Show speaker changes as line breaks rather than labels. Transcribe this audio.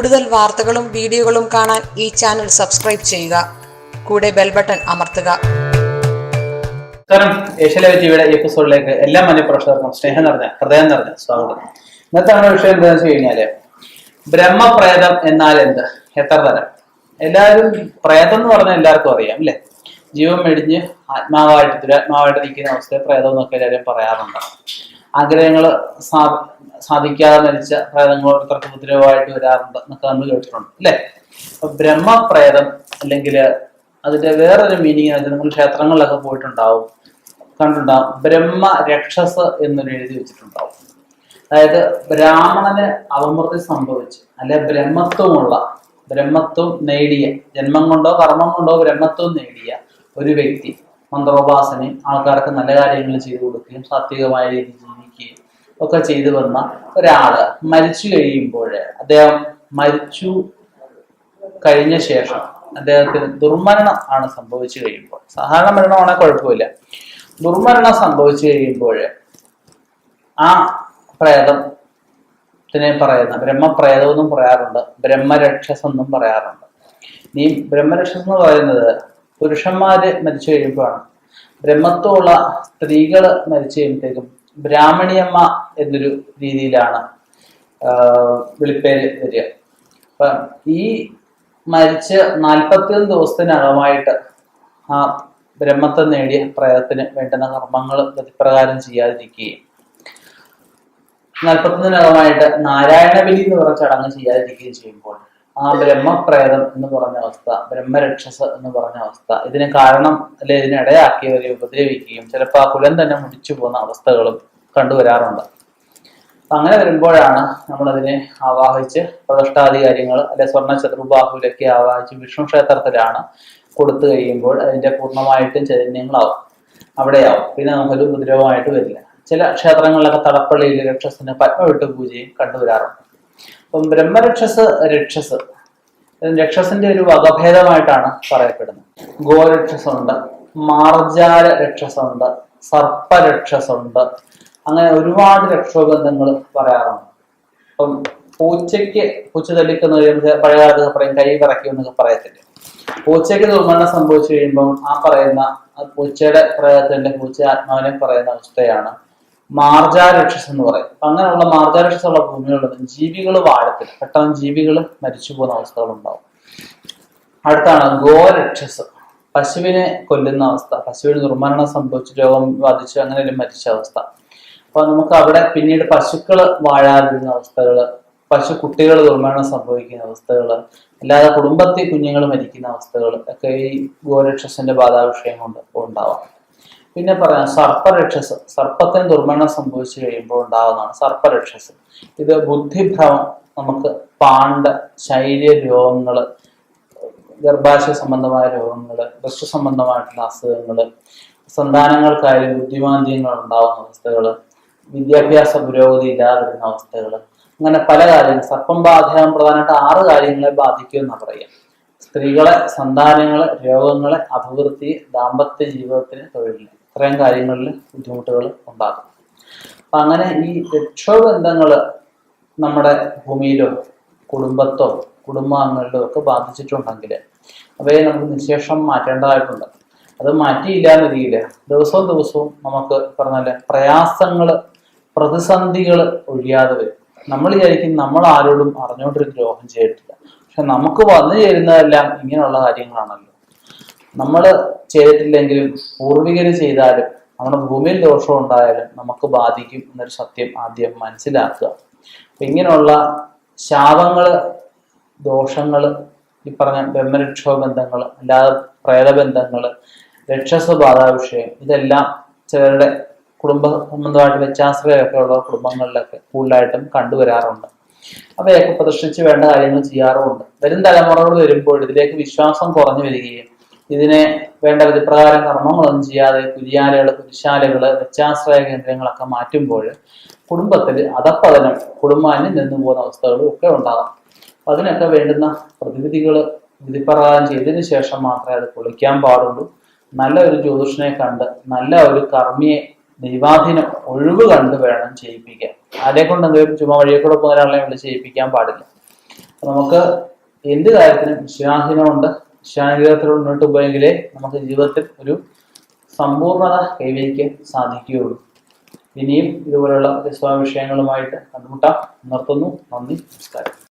കൂടുതൽ വാർത്തകളും വീഡിയോകളും കാണാൻ ഈ ചാനൽ സബ്സ്ക്രൈബ് ചെയ്യുക. കൂടെ ബെൽ ബട്ടൺ അമർത്തുക.
ഈ എപ്പിസോഡിലേക്ക് എല്ലാ മനുപ്രേക്ഷകർക്കും സ്നേഹം നിറഞ്ഞ ഹൃദയം നിറഞ്ഞ സ്വാഗതം. ഇന്നത്തെ നമ്മുടെ വിഷയം എന്താണെന്ന് വെച്ച് കഴിഞ്ഞാൽ ബ്രഹ്മപ്രേതം എന്നാൽ എന്ത്? എത്ര തരം? എല്ലാവരും പ്രേതം എന്ന് പറഞ്ഞാൽ എല്ലാവർക്കും അറിയാം അല്ലെ? ജീവൻ മെടിഞ്ഞ് ആത്മാവായിട്ട് ദുരാത്മാവായിട്ട് നിൽക്കുന്ന അവസ്ഥയെ പ്രേതം എന്നൊക്കെ എല്ലാവരും പറയാറുണ്ട്. ആഗ്രഹങ്ങൾ സാധിക്കാതെ മരിച്ച പ്രേതങ്ങൾ ഓരോരുത്തർക്ക് ഉപദ്രവമായിട്ട് വരാറുണ്ട് എന്നൊക്കെ നമ്മൾ കേട്ടിട്ടുണ്ട് അല്ലെ? അപ്പൊ ബ്രഹ്മപ്രേതം അല്ലെങ്കിൽ അതിന്റെ വേറൊരു മീനിങ് നമ്മൾ ക്ഷേത്രങ്ങളിലൊക്കെ പോയിട്ടുണ്ടാവും. കണ്ടിട്ടുണ്ടാവും. ബ്രഹ്മ രക്ഷസ് എന്നൊരു എഴുതി വെച്ചിട്ടുണ്ടാവും. അതായത് ബ്രാഹ്മണന് അവമൃതി സംഭവിച്ച്. അല്ലെ ബ്രഹ്മത്വമുള്ള ബ്രഹ്മത്വം നേടിയ ജന്മം കൊണ്ടോ കർമ്മം കൊണ്ടോ ബ്രഹ്മത്വം നേടിയ ഒരു വ്യക്തി മന്ത്രോപാസനയും ആൾക്കാർക്ക് നല്ല കാര്യങ്ങൾ ചെയ്തു കൊടുക്കുകയും സാത്വികമായ രീതിയിൽ ഒക്കെ ചെയ്തു വന്ന ഒരാൾ മരിച്ചു കഴിയുമ്പോൾ അദ്ദേഹം മരിച്ചു കഴിഞ്ഞ ശേഷം അദ്ദേഹത്തിന് ദുർമരണം ആണ് സംഭവിച്ചു കഴിയുമ്പോൾ. സാധാരണ മരണമാണെങ്കിൽ കുഴപ്പമില്ല. ദുർമരണം സംഭവിച്ചു കഴിയുമ്പോൾ ആ പ്രേതത്തിനെ പറയുന്ന ബ്രഹ്മപ്രേതം എന്നും പറയാറുണ്ട് ബ്രഹ്മരക്ഷസ് എന്നും പറയാറുണ്ട്. ഈ ബ്രഹ്മരക്ഷസ് എന്ന് പറയുന്നത് പുരുഷന്മാര് മരിച്ചു കഴിയുമ്പോഴാണ്. ബ്രഹ്മത്വമുള്ള സ്ത്രീകൾ മരിച്ചു കഴിയുമ്പോഴത്തേക്കും ബ്രാഹ്മണിയമ്മ എന്നൊരു രീതിയിലാണ് വിളിപ്പേര് വരിക. അപ്പൊ ഈ മരിച്ച് നാൽപ്പത്തിയൊന്ന് ദിവസത്തിനകമായിട്ട് ആ ബ്രഹ്മത്തെ നേടിയ പ്രേതത്തിന് വേണ്ടുന്ന കർമ്മങ്ങൾ പ്രതിപ്രകാരം ചെയ്യാതിരിക്കുകയും നാൽപ്പത്തൊന്നിനകമായിട്ട് നാരായണ ബലി എന്ന് പറഞ്ഞ ചടങ്ങ് ചെയ്യാതിരിക്കുകയും ചെയ്യുമ്പോൾ ആ ബ്രഹ്മപ്രേതം എന്ന് പറഞ്ഞ അവസ്ഥ ബ്രഹ്മരക്ഷസ് എന്ന് പറഞ്ഞ അവസ്ഥ ഇതിന് കാരണം അല്ലെ ഇതിനിടയാക്കിയവരെ ഉപദ്രവിക്കുകയും ചിലപ്പോൾ ആ കുലം തന്നെ മുടിച്ചു പോകുന്ന അവസ്ഥകളും കണ്ടുവരാറുണ്ട്. അങ്ങനെ വരുമ്പോഴാണ് നമ്മളതിനെ ആവാഹിച്ച് പ്രതിഷ്ഠാധികാരികൾ അല്ലെ സ്വർണ ചതുർബാഹുവിലൊക്കെ ആവാഹിച്ച് വിഷ്ണു ക്ഷേത്രത്തിലാണ് കൊടുത്തു കഴിയുമ്പോൾ അതിന്റെ പൂർണമായിട്ടും ചൈതന്യങ്ങളാവും. അവിടെയാവും. പിന്നെ നമുക്കൊരു ഉപദ്രവമായിട്ട് വരില്ല. ചില ക്ഷേത്രങ്ങളിലൊക്കെ തടപ്പള്ളിയിൽ രക്ഷസിന് പത്മവിട്ട് പൂജയും കണ്ടുവരാറുണ്ട്. അപ്പം ബ്രഹ്മരക്ഷസ് രക്ഷസ് രക്ഷസിന്റെ ഒരു വകഭേദമായിട്ടാണ് പറയപ്പെടുന്നത്. ഗോരക്ഷസുണ്ട് മാർജാല രക്ഷസുണ്ട് സർപ്പരക്ഷസുണ്ട് അങ്ങനെ ഒരുപാട് രക്ഷോബന്ധങ്ങൾ പറയാറുണ്ട്. അപ്പം പൂച്ചയ്ക്ക് പൂച്ച തല്ലിക്കുന്ന പഴയകാലത്ത് പഴയ കാലത്ത് പറയും കൈ വിറയ്ക്കും എന്നൊക്കെ പറയത്തില്ലേ? പൂച്ചയ്ക്ക് ദുർമരണം സംഭവിച്ചു കഴിയുമ്പോൾ ആ പറയുന്ന പൂച്ചയുടെ പ്രയത്തിന്റെ പൂച്ച ആത്മാവിനെ പറയുന്ന അവസ്ഥയാണ് മാർജാരക്ഷസ് എന്ന് പറയും. അങ്ങനെയുള്ള മാർജാരക്ഷസ് ഉള്ള ഭൂമികളിൽ ജീവികൾ വാഴത്തില്ല പെട്ടെന്ന് ജീവികൾ മരിച്ചു പോകുന്ന അവസ്ഥകൾ ഉണ്ടാവും അടുത്താണ് ഗോരക്ഷസ്. പശുവിനെ കൊല്ലുന്ന അവസ്ഥ. പശുവിന് ദുർമരണം സംഭവിച്ചു രോഗം ബാധിച്ചു അങ്ങനെ മരിച്ച അവസ്ഥ. അപ്പൊ നമുക്ക് അവിടെ പിന്നീട് പശുക്കൾ വാഴാതിരുന്ന അവസ്ഥകൾ പശു കുട്ടികൾ ദുർമരണം സംഭവിക്കുന്ന അവസ്ഥകൾ അല്ലാതെ കുടുംബത്തിൽ കുഞ്ഞുങ്ങൾ മരിക്കുന്ന അവസ്ഥകൾ ഒക്കെ ഈ ഗോരക്ഷസിന്റെ ബാധാവിഷയം കൊണ്ട് ഉണ്ടാവാം. പിന്നെ പറയാം സർപ്പരക്ഷസ് സർപ്പത്തിന് ദുർമരണം സംഭവിച്ചു കഴിയുമ്പോൾ ഉണ്ടാകുന്നതാണ് സർപ്പരക്ഷസ്. ഇത് ബുദ്ധിഭ്രമം നമുക്ക് പാണ്ഡ ശൈര്യ രോഗങ്ങൾ ഗർഭാശയ സംബന്ധമായ രോഗങ്ങൾ ഭക്ഷ്യ സംബന്ധമായിട്ടുള്ള അസുഖങ്ങൾ സന്താനങ്ങൾക്കായാലും ബുദ്ധിമാന്ദ്യങ്ങൾ ഉണ്ടാകുന്ന അവസ്ഥകൾ വിദ്യാഭ്യാസ പുരോഗതി ഇല്ലാതിരുന്ന അവസ്ഥകൾ അങ്ങനെ പല കാര്യങ്ങൾ. സർപ്പം ബാധകം പ്രധാനമായിട്ട് ആറ് കാര്യങ്ങളെ ബാധിക്കും എന്നാ പറയാം സ്ത്രീകളെ സന്താനങ്ങളെ രോഗങ്ങളെ അഭിവൃദ്ധി ദാമ്പത്യ ജീവിതത്തിന് തൊഴിലിന് ഇത്രയും കാര്യങ്ങളിൽ ബുദ്ധിമുട്ടുകൾ ഉണ്ടാകും. അപ്പൊ അങ്ങനെ ഈ രക്ഷോബന്ധങ്ങൾ നമ്മുടെ ഭൂമിയിലോ കുടുംബത്തോ കുടുംബാംഗങ്ങളിലോ ഒക്കെ ബാധിച്ചിട്ടുണ്ടെങ്കിൽ അവയെ നമുക്ക് നിശേഷം മാറ്റേണ്ടതായിട്ടുണ്ട്. അത് മാറ്റിയില്ല എന്ന രീതിയിൽ ദിവസവും ദിവസവും നമുക്ക് പറഞ്ഞാൽ പ്രയാസങ്ങൾ പ്രതിസന്ധികൾ ഒഴിയാതെ വരും. നമ്മൾ വിചാരിക്കും നമ്മൾ ആരോടും അറിഞ്ഞുകൊണ്ടൊരു ദ്രോഹം ചെയ്തിട്ടില്ല. പക്ഷെ നമുക്ക് വന്നു ചേരുന്നതെല്ലാം ഇങ്ങനെയുള്ള കാര്യങ്ങളാണല്ലോ. നമ്മൾ ചെയ്തിട്ടില്ലെങ്കിലും പൂർവികർ ചെയ്താലും നമ്മുടെ ഭൂമിയിൽ ദോഷം ഉണ്ടായാലും നമുക്ക് ബാധിക്കും എന്നൊരു സത്യം ആദ്യം മനസ്സിലാക്കുക. അപ്പൊ ഇങ്ങനെയുള്ള ശാപങ്ങൾ ദോഷങ്ങൾ ഈ പറഞ്ഞ ബ്രഹ്മരക്ഷോ ബന്ധങ്ങൾ അല്ലാതെ പ്രേതബന്ധങ്ങൾ രക്ഷസ്വബാധ വിഷയം ഇതെല്ലാം ചിലരുടെ കുടുംബ സംബന്ധമായിട്ട് വ്യത്യാസമൊക്കെ ഉള്ള കുടുംബങ്ങളിലൊക്കെ കൂടുതലായിട്ടും കണ്ടുവരാറുണ്ട്. അവയൊക്കെ പ്രതിഷ്ഠിച്ച് വേണ്ട കാര്യങ്ങൾ ചെയ്യാറുമുണ്ട്. വരും തലമുറകൾ വരുമ്പോൾ ഇതിലേക്ക് വിശ്വാസം കുറഞ്ഞു വരികയും ഇതിനെ വേണ്ട വിധിപ്രകാരം കർമ്മങ്ങളൊന്നും ചെയ്യാതെ കുരിയാലകൾ കുരിശാലകൾ വ്യത്യാശ്രയ കേന്ദ്രങ്ങളൊക്കെ മാറ്റുമ്പോൾ കുടുംബത്തിൽ അതപ്പതനം കുടുംബാന്യം നിന്നു പോകുന്ന അവസ്ഥകളും ഒക്കെ ഉണ്ടാകാം. അപ്പൊ അതിനൊക്കെ വേണ്ടുന്ന പ്രതിവിധികൾ വിധിപ്രകാരം ചെയ്തതിന് ശേഷം മാത്രമേ അത് പൊളിക്കാൻ പാടുള്ളൂ. നല്ല ഒരു ജ്യോതിഷനെ കണ്ട് നല്ല ഒരു കർമ്മിയെ ദൈവാധീനം ഒഴിവ് കണ്ട് വേണം ചെയ്യിപ്പിക്കാൻ. ആരെ കൊണ്ട് എന്തെങ്കിലും ചുമ വഴിയെ കൂടെ പോകുന്ന ഒരാളെ വിളിച്ച് ചെയ്യിപ്പിക്കാൻ പാടില്ല. നമുക്ക് എന്ത് കാര്യത്തിനും വിശ്വാസീനമുണ്ട്. വിശ്വാനുഗ്രഹത്തിൽ മുന്നോട്ട് പോയെങ്കിലേ നമുക്ക് ജീവിതത്തിൽ ഒരു സമ്പൂർണത കൈവരിക്കാൻ സാധിക്കുകയുള്ളൂ. ഇനിയും ഇതുപോലുള്ള വിശ്വാസ വിഷയങ്ങളുമായിട്ട് കണ്ടുമുട്ടാം. നിർത്തുന്നു. നന്ദി. നമസ്കാരം.